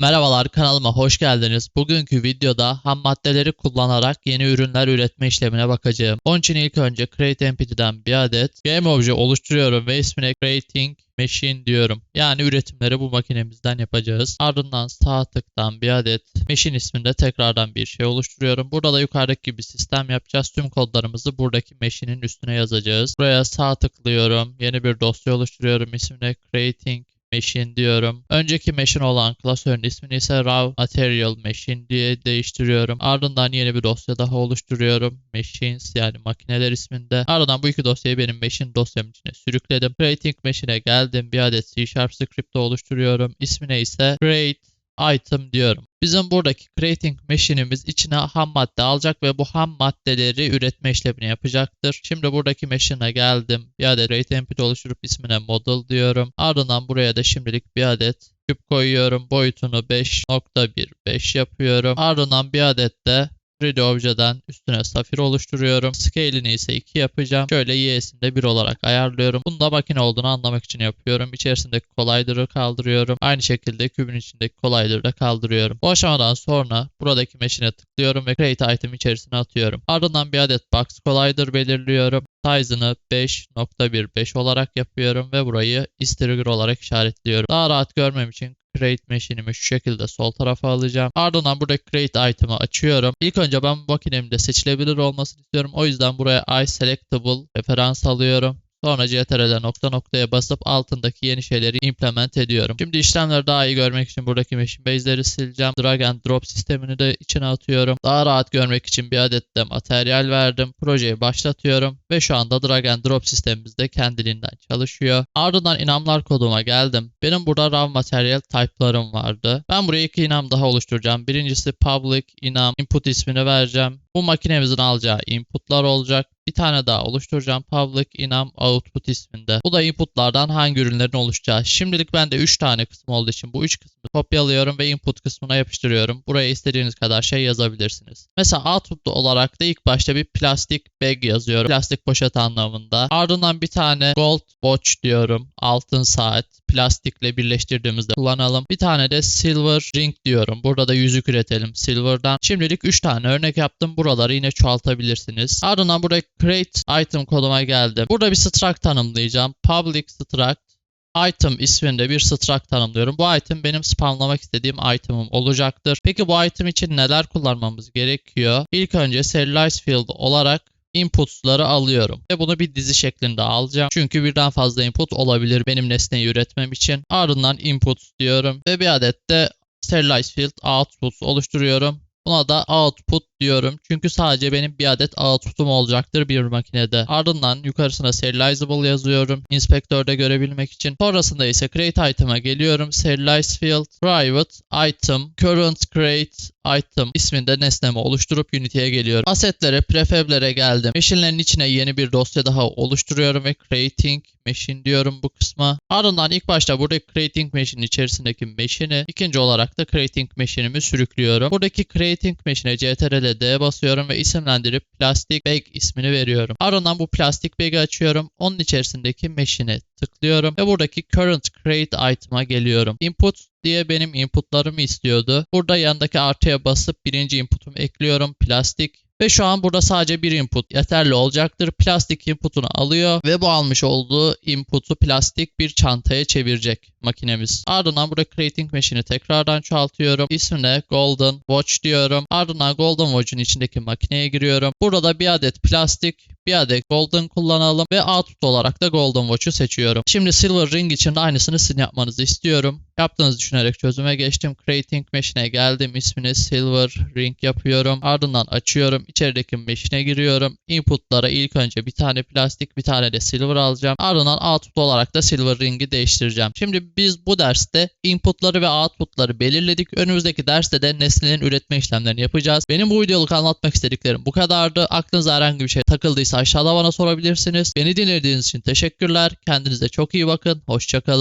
Merhabalar kanalıma hoş geldiniz. Bugünkü videoda ham maddeleri kullanarak yeni ürünler üretme işlemine bakacağım. Onun için ilk önce Create Entity'den bir adet Game Obje oluşturuyorum ve ismine Creating Machine diyorum. Yani üretimleri bu makinemizden yapacağız. Ardından sağ tıktan bir adet Machine isminde tekrardan bir şey oluşturuyorum. Burada da yukarıdaki gibi sistem yapacağız. Tüm kodlarımızı buradaki Machine'in üstüne yazacağız. Buraya sağ tıklıyorum. Yeni bir dosya oluşturuyorum. İsmine Creating Machine diyorum. Önceki machine olan klasörün ismini ise Raw Material Machine diye değiştiriyorum. Ardından yeni bir dosya daha oluşturuyorum. Machines yani makineler isminde. Ardından bu iki dosyayı benim machine dosyam içine sürükledim. Creating Machine'e geldim. Bir adet C Sharp script oluşturuyorum. İsmine ise Create item diyorum. Bizim buradaki creating machine'imiz içine ham madde alacak ve bu ham maddeleri üretme işlemini yapacaktır. Şimdi buradaki machine'e geldim. Bir adet create empty oluşturup ismine model diyorum. Ardından buraya da şimdilik bir adet küp koyuyorum. Boyutunu 5.15 yapıyorum. Ardından bir adet de 3D objeden üstüne safir oluşturuyorum. Scale'ini ise 2 yapacağım. Şöyle y'sini de 1 olarak ayarlıyorum. Bunu da makine olduğunu anlamak için yapıyorum. İçerisindeki collider'ı kaldırıyorum. Aynı şekilde kübün içindeki collider'ı da kaldırıyorum. Bu aşamadan sonra buradaki mesh'ine tıklıyorum ve create item içerisine atıyorum. Ardından bir adet box collider belirliyorum. Size'ını 5.15 olarak yapıyorum ve burayı is olarak işaretliyorum. Daha rahat görmem için create machine'imi şu şekilde sol tarafa alacağım. Ardından burada create item'ı açıyorum. İlk önce ben bu makinemde seçilebilir olmasını istiyorum. O yüzden buraya I selectable referans alıyorum. Sonra CTRL'e nokta noktaya basıp altındaki yeni şeyleri implement ediyorum. Şimdi işlemleri daha iyi görmek için buradaki machine base'leri sileceğim. Drag and drop sistemini de içine atıyorum. Daha rahat görmek için bir adet de materyal verdim. Projeyi başlatıyorum ve şu anda drag and drop sistemimiz de kendiliğinden çalışıyor. Ardından inamlar koduma geldim. Benim burada raw material type'larım vardı. Ben buraya iki inam daha oluşturacağım. Birincisi public inam input ismini vereceğim. Bu makinemizin alacağı inputlar olacak. Bir tane daha oluşturacağım. Public inam output isminde. Bu da inputlardan hangi ürünlerin oluşacağı. Şimdilik bende 3 tane kısım olduğu için bu 3 kısmı kopyalıyorum ve input kısmına yapıştırıyorum. Buraya istediğiniz kadar şey yazabilirsiniz. Mesela output olarak da ilk başta bir plastik bag yazıyorum. Plastik poşet anlamında. Ardından bir tane gold watch diyorum. Altın saat plastikle birleştirdiğimizde kullanalım. Bir tane de silver ring diyorum. Burada da yüzük üretelim silver'dan. Şimdilik 3 tane örnek yaptım. Buraları yine çoğaltabilirsiniz. Ardından burada create item koduma geldim. Burada bir struct tanımlayacağım. Public struct item isminde bir struct tanımlıyorum. Bu item benim spamlamak istediğim item'ım olacaktır. Peki bu item için neler kullanmamız gerekiyor? İlk önce serialize field olarak inputs'ları alıyorum. Ve bunu bir dizi şeklinde alacağım. Çünkü birden fazla input olabilir benim nesneyi üretmem için. Ardından inputs diyorum ve bir adet de serialize field outputs oluşturuyorum. Buna da output diyorum. Çünkü sadece benim bir adet output'um olacaktır bir makinede. Ardından yukarısına serializable yazıyorum. Inspektörde görebilmek için. Sonrasında ise create item'a geliyorum. Serialize field private item current create item isminde nesnemi oluşturup Unity'ye geliyorum. Assetlere, prefab'lere geldim. Machine'lerin içine yeni bir dosya daha oluşturuyorum ve creating machine diyorum bu kısma. Ardından ilk başta buradaki creating machine içerisindeki machine'i ikinci olarak da creating machine'imi sürüklüyorum. Buradaki creating machine'e CTRL D basıyorum ve isimlendirip plastic bag ismini veriyorum. Ardından bu plastic bag'i açıyorum. Onun içerisindeki machine'e tıklıyorum ve buradaki current create item'a geliyorum. Input diye benim inputlarımı istiyordu. Burada yanındaki artıya basıp birinci inputumu ekliyorum. Plastik ve şu an burada sadece bir input yeterli olacaktır. Plastik inputunu alıyor ve bu almış olduğu inputu plastik bir çantaya çevirecek makinemiz. Ardından burada creating machine'i tekrardan çoğaltıyorum. İsmine golden watch diyorum. Ardından golden watch'un içindeki makineye giriyorum. Burada da bir adet plastik, bir adet golden kullanalım ve output olarak da golden watch'u seçiyorum. Şimdi silver ring için de aynısını sizin yapmanızı istiyorum. Yaptığınızı düşünerek çözüme geçtim. Creating machine'e geldim. İsmini silver ring yapıyorum. Ardından açıyorum. İçerideki machine'e giriyorum. Input'lara ilk önce bir tane plastik bir tane de silver alacağım. Ardından output olarak da silver ring'i değiştireceğim. Şimdi biz bu derste input'ları ve output'ları belirledik. Önümüzdeki derste de nesnelerin üretme işlemlerini yapacağız. Benim bu videoluk anlatmak istediklerim bu kadardı. Aklınıza herhangi bir şey takıldıysa aşağıda bana sorabilirsiniz. Beni dinlediğiniz için teşekkürler. Kendinize çok iyi bakın. Hoşçakalın.